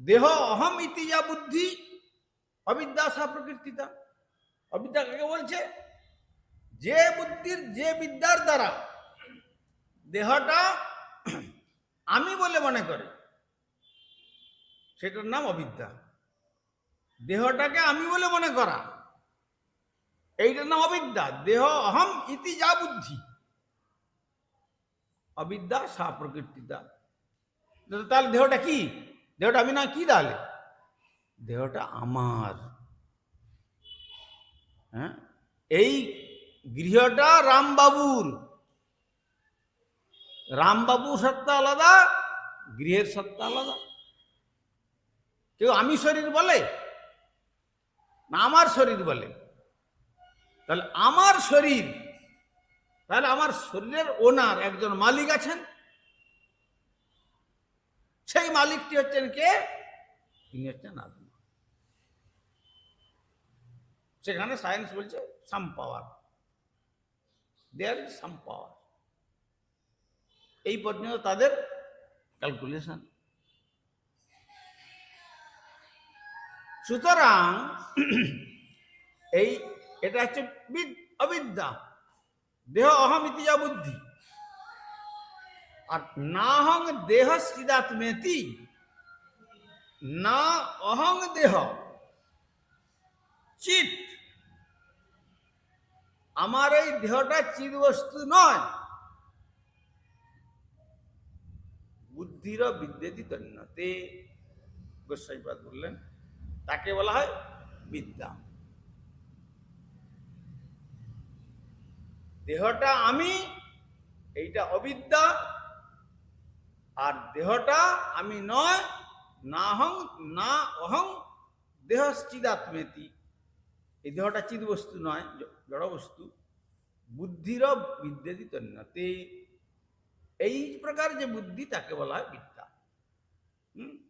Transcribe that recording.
দেহ অহম ইতি যা বুদ্ধি অবিদ্যা সা প্রকৃতিতা। অবিদ্যা কাকে বলছে? যে বুদ্ধির, যে বিদ্যার দ্বারা দেহটা আমি বলে মনে করে, সেটার নাম অবিদ্যা। দেহটাকে আমি বলে মনে করা, এইটার নাম অবিদ্যা। দেহ অহম ইতি যা বুদ্ধি অবিদ্যা সা প্রকৃতিতা। তাহলে দেহটা কি? দেহটা আমি না কি তাহলে? দেহটা আমার। হ্যাঁ? এই গৃহটা রামবাবুর। রামবাবু সত্তা আলাদা, গৃহের সত্তা আলাদা। কেউ আমি শরীর বলে? না, আমার শরীর বলে? তাহলে আমার শরীর, তাহলে আমার শরীরের ওনার একজন মালিক আছেন। সেই মালিকটি হচ্ছেন কে? তিনি হচ্ছেন আত্মা সেখানে সায়েন্স বলছে সাম পাওয়ার দেয়ার ইজ সাম পাওয়ার এই পর্যন্ত তাদের ক্যালকুলেশন সুতরাং এই, এটা হচ্ছে বিদ- অবিদ্যা। দেহ অহম ইতিজা বুদ্ধি। আর না হং দেহ স্থিতাত্মেতি না অহং দেহ চিত। আমার এই দেহটা চিদ বস্তু নয়। বুদ্ধির বিদ্যেতি তন্নতে গোস্বাইপাদ বললেন, তাকে বলা হয় বিদ্যা। দেহটা আমি, এইটা অবিদ্যা আর দেহটা আমি নয় না হং না অহং দেহ চিদাত্মেতি এই দেহটা চিদ বস্তু নয় জড়বস্তু। জড় বস্তু বুদ্ধির বিদ্যেতি তন্নতে। এই প্রকার যে বুদ্ধি তাকে বলা হয় বিদ্যা। হুম?